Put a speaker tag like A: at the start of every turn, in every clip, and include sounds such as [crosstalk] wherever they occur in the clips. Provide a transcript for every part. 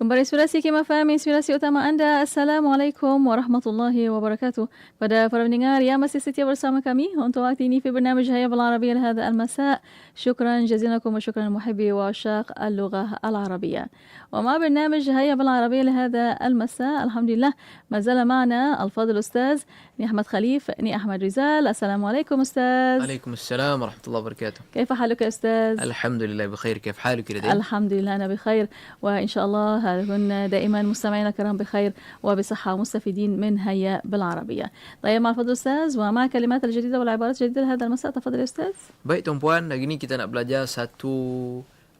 A: Kembali inspirasi Kim FM, inspirasi utama anda. Assalamualaikum warahmatullahi wabarakatuh. Pada para pendengar yang masih setia bersama kami untuk waktu ini في برنامج هيا بالعربية لهذا المساء شكرا جزيلا لكم وشكرا محبي وعشاق اللغة العربية ومع برنامج هيا بالعربية لهذا المساء الحمد لله ما زال معنا الفاضل أستاذ ني أحمد خليف ني أحمد رزال السلام عليكم أستاذ
B: عليكم السلام ورحمة الله وبركاته
A: كيف حالك يا أستاذ؟
B: الحمد لله بخير كيف حالك لدي؟
A: الحمد لله أنا بخير وإن شاء الله هن دائما مستمعينا الكرام بخير وبصحة مستفيدين من هيا بالعربية طيب مع الفضل أستاذ ومع الكلمات الجديدة والعبارات الجديدة لهذا المساء تفضل يا أستاذ
B: Baik tuan-puan, hari ni kita nak belajar satu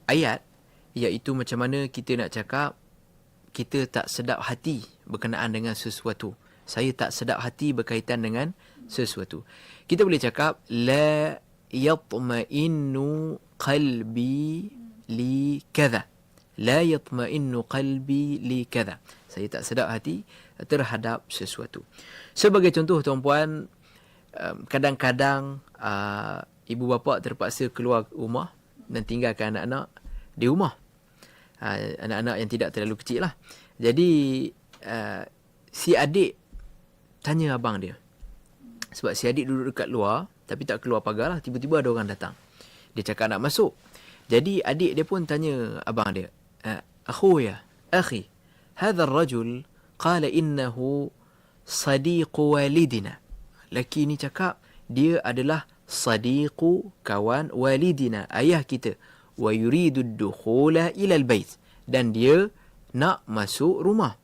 B: ayat iaitu macam mana kita nak cakap kita tak sedap hati berkenaan dengan sesuatu. Saya tak sedap hati berkaitan dengan sesuatu. Kita boleh cakap la yatma'innu qalbi li kadha. La yatma'innu qalbi li kadha. Saya tak sedap hati terhadap sesuatu. Sebagai contoh tuan-puan, um, kadang-kadang uh, ibu bapa terpaksa keluar rumah dan tinggalkan anak-anak di rumah. Uh, anak-anak yang tidak terlalu kecil lah. Jadi uh, si adik tanya abang dia. Sebab si adik duduk dekat luar tapi tak keluar pagar lah. Tiba-tiba ada orang datang. Dia cakap nak masuk. Jadi adik dia pun tanya abang dia. أخويا أخي هذا الرجل قال إنه صديق والدنا Laki ni cakap dia adalah sadiqu kawan walidina ayah kita wa yuridu dukhula ila albayt dan dia nak masuk rumah.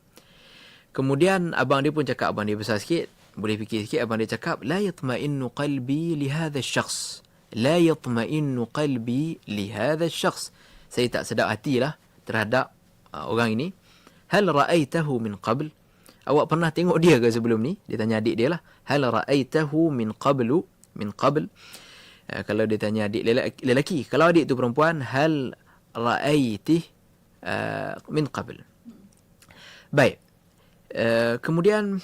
B: Kemudian abang dia pun cakap abang dia besar sikit, boleh fikir sikit abang dia cakap la yatma'innu qalbi li hadha ash-shakhs. La yatma'innu qalbi li hadha ash-shakhs. Saya tak sedap hatilah terhadap uh, orang ini. Hal ra'aitahu min qabl? Awak pernah tengok dia ke sebelum ni? Dia tanya adik dia lah. Hal ra'aitahu min qablu? Min qabl? Uh, kalau dia tanya adik lelaki, lelaki. Kalau adik tu perempuan, hal ra'aitih uh, min qabl? Baik. Uh, kemudian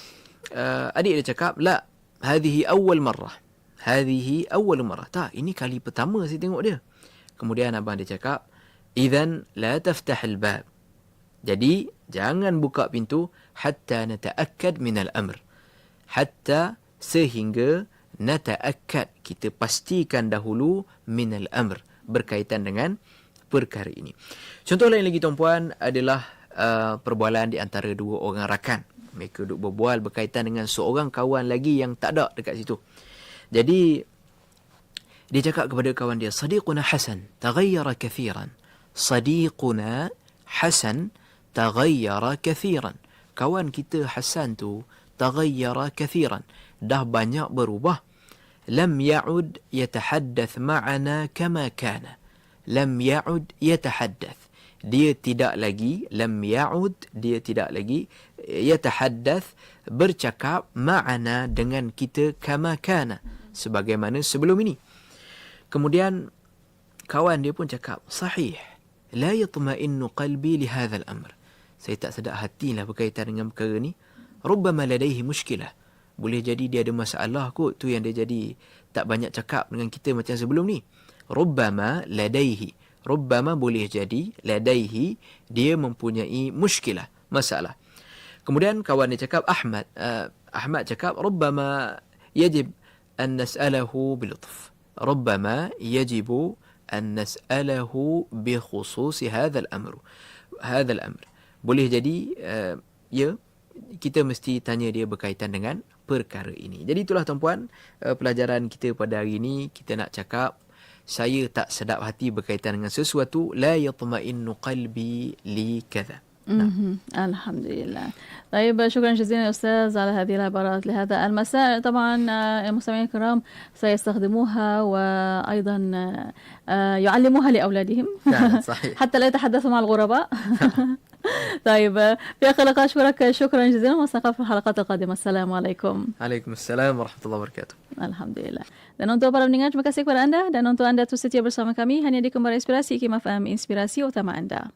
B: uh, adik dia cakap, la, hadhihi awal marrah. Hadhihi awal marrah. Tak, ini kali pertama saya tengok dia. Kemudian abang dia cakap, Izan la taftah al-bab. Jadi jangan buka pintu hatta nataakkad min al-amr. Hatta sehingga nataakkad kita pastikan dahulu min al-amr berkaitan dengan perkara ini. Contoh lain lagi tuan-puan adalah uh, perbualan di antara dua orang rakan. Mereka duduk berbual berkaitan dengan seorang kawan lagi yang tak ada dekat situ. Jadi dia cakap kepada kawan dia, "Sadiquna Hasan taghayyara kathiran." Sadiquna Hasan taghayyara kathiran. Kawan kita Hasan tu taghayyara kathiran. Dah banyak berubah. Lam ya'ud yatahaddath ma'ana kama kana. Lam ya'ud yatahaddath. Dia tidak lagi lam ya'ud dia tidak lagi yatahaddath bercakap ma'ana dengan kita kama kana sebagaimana sebelum ini. Kemudian kawan dia pun cakap sahih la yatma'innu qalbi li hadha al-amr. Saya tak sedap hatilah berkaitan dengan perkara ni. Rubbama ladaihi mushkilah. Boleh jadi dia ada masalah kot tu yang dia jadi tak banyak cakap dengan kita macam sebelum ni. Rubbama ladaihi. Rubbama boleh jadi ladaihi dia mempunyai mushkilah, masalah. Kemudian kawan dia cakap Ahmad, uh, Ahmad cakap rubbama yajib an nas'alahu bilutf. Rubbama yajibu أن نسأله بخصوص هذا الأمر هذا الأمر boleh jadi uh, ya kita mesti tanya dia berkaitan dengan perkara ini. Jadi itulah tuan-puan uh, pelajaran kita pada hari ini kita nak cakap saya tak sedap hati berkaitan dengan sesuatu la yatma'innu qalbi li kadha.
A: نعم. الحمد لله. طيب شكرا جزيلا أستاذ على هذه العبارات. لهذا المساء طبعا المستمعين الكرام سيستخدموها وأيضا يعلموها لأولادهم. [laughs]
B: صحيح.
A: حتى لا يتحدثوا مع الغرباء. [laughs] طيب في آخر لقاء أشكرك. شكرا جزيلا. ونلتقي في الحلقات القادمة. السلام عليكم.
B: عليكم السلام ورحمة الله وبركاته.
A: Alhamdulillah. Dan untuk para pendengar, terima kasih kepada anda. Dan untuk anda tu setia bersama kami, hanya di Kembara Inspirasi, Kim FM, Inspirasi Utama Anda.